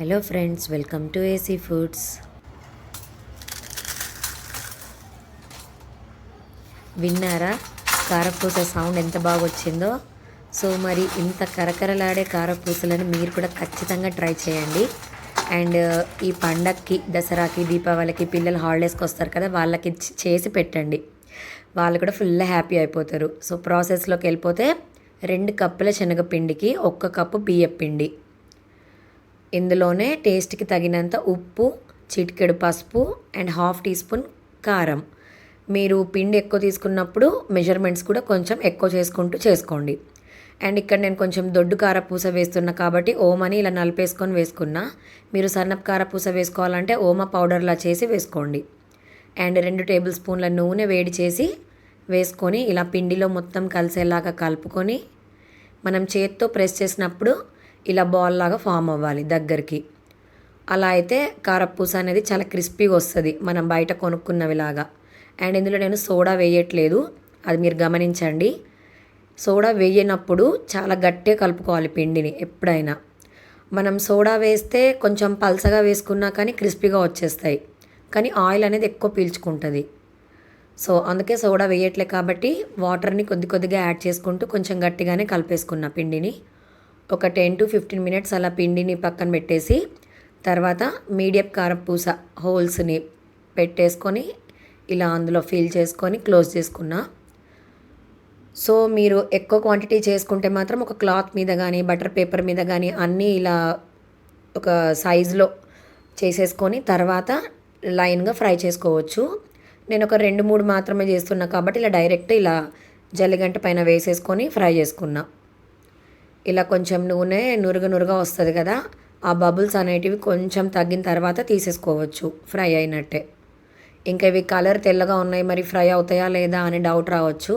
Hello friends welcome to AC foods విన్నారా? కారపూస sound ఎంత బాగా వచ్చిందో సో మరి ఇంత కరకరలాడే కారపూసలను మీరు కూడా ఖచ్చితంగా ట్రై చేయండి. అండ్ ఈ పండక్కి దసరాకి దీపావళికి పిల్లలు హాలిడేస్కి వస్తారు కదా వాళ్ళకి చేసి పెట్టండి. వాళ్ళు కూడా ఫుల్ హ్యాపీ అయిపోతారు. సో ప్రాసెస్లోకి వెళ్ళిపోతే రెండు కప్పుల శనగపిండికి ఒక్క కప్పు బియ్యపిండి. ఇందులోనే టేస్ట్కి తగినంత ఉప్పు చిటికెడు పసుపు అండ్ హాఫ్ టీ స్పూన్ కారం. మీరు పిండి ఎక్కువ తీసుకున్నప్పుడు మెజర్మెంట్స్ కూడా కొంచెం ఎక్కువ చేసుకుంటూ చేసుకోండి. అండ్ ఇక్కడ నేను కొంచెం దొడ్డు కారపూస వేస్తున్నా కాబట్టి ఓమని ఇలా నలిపేసుకొని వేసుకున్నా. మీరు సన్నపు కారపూస వేసుకోవాలంటే ఓమ పౌడర్లా చేసి వేసుకోండి. అండ్ రెండు టేబుల్ స్పూన్ల నూనె వేడి చేసి వేసుకొని ఇలా పిండిలో మొత్తం కలిసేలాగా కలుపుకొని మనం చేత్తో ప్రెస్ చేసినప్పుడు ఇలా బాల్ లాగా ఫామ్ అవ్వాలి దగ్గరికి. అలా అయితే కారపూస అనేది చాలా క్రిస్పీగా వస్తుంది మనం బయట కొనుక్కున్నవిలాగా. అండ్ ఇందులో నేను సోడా వేయట్లేదు అది మీరు గమనించండి. సోడా వేయనప్పుడు చాలా గట్టిగా కలుపుకోవాలి పిండిని ఎప్పుడైనా. మనం సోడా వేస్తే కొంచెం పల్సగా వేసుకున్నా కానీ క్రిస్పీగా వచ్చేస్తాయి. కానీ ఆయిల్ అనేది ఎక్కువ పీల్చుకుంటుంది. సో అందుకే సోడా వేయట్లే కాబట్టి వాటర్ని కొద్ది కొద్దిగా యాడ్ చేసుకుంటూ కొంచెం గట్టిగానే కలిపేసుకున్న పిండిని. ఒక టెన్ టు ఫిఫ్టీన్ మినిట్స్ అలా పిండిని పక్కన పెట్టేసి తర్వాత మీడియం కారపూస హోల్స్ని పెట్టేసుకొని ఇలా అందులో ఫిల్ చేసుకొని క్లోజ్ చేసుకున్నా. సో మీరు ఎక్కువ క్వాంటిటీ చేసుకుంటే మాత్రం ఒక క్లాత్ మీద కానీ బటర్ పేపర్ మీద కానీ అన్నీ ఇలా ఒక సైజులో చేసేసుకొని తర్వాత లైన్గా ఫ్రై చేసుకోవచ్చు. నేను ఒక రెండు మూడు మాత్రమే చేస్తున్నా కాబట్టి ఇలా డైరెక్ట్ ఇలా జల్లిగంట పైన వేసేసుకొని ఫ్రై చేసుకున్నా. ఇలా కొంచెం నూనె నురుగ నురుగా వస్తుంది కదా ఆ బబుల్స్ అనేటివి కొంచెం తగ్గిన తర్వాత తీసేసుకోవచ్చు ఫ్రై అయినట్టే. ఇంకా ఇవి కలర్ తెల్లగా ఉన్నాయి మరి ఫ్రై అవుతాయా లేదా అని డౌట్ రావచ్చు.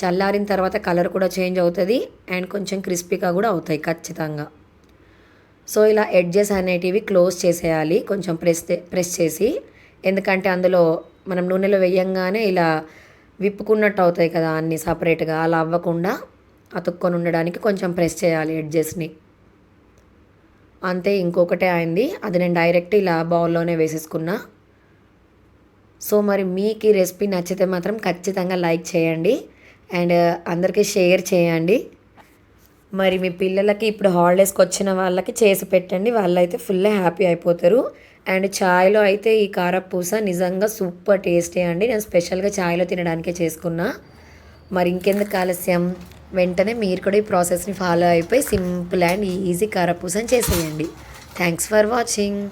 చల్లారిన తర్వాత కలర్ కూడా చేంజ్ అవుతుంది అండ్ కొంచెం క్రిస్పీగా కూడా అవుతాయి ఖచ్చితంగా. సో ఇలా ఎడ్జెస్ అనేటివి క్లోజ్ చేసేయాలి కొంచెం ప్రెస్ ప్రెస్ చేసి. ఎందుకంటే అందులో మనం నూనెలో వేయంగానే ఇలా విప్పుకున్నట్టు అవుతాయి కదా అన్నీ సపరేట్గా అలా అవ్వకుండా. అతుక్కొని ఉండడానికి కొంచెం ప్రెస్ చేయాలి ఎడ్జెస్ని అంతే ఇంకొకటే అయింది. అది నేను డైరెక్ట్ ఇలా బౌల్లోనే వేసేసుకున్నా. సో మరి మీకు ఈ రెసిపీ నచ్చితే మాత్రం ఖచ్చితంగా లైక్ చేయండి. అండ్ uh, అందరికీ షేర్ చేయండి. మరి మీ పిల్లలకి ఇప్పుడు హాలిడేస్కి వచ్చిన వాళ్ళకి చేసి పెట్టండి. వాళ్ళైతే ఫుల్ హ్యాపీ అయిపోతారు. అండ్ చాయ్లో అయితే ఈ కారపూస నిజంగా సూపర్ టేస్టీ అండి. నేను స్పెషల్గా చాయ్లో తినడానికే చేసుకున్నా. మరి ఇంకెందుకు ఆలస్యం? వెంటనే మీరు కూడా ఈ ప్రాసెస్ని ఫాలో అయిపోయి సింపుల్ అండ్ ఈజీ కారపూసని చేసేయండి. Thanks for watching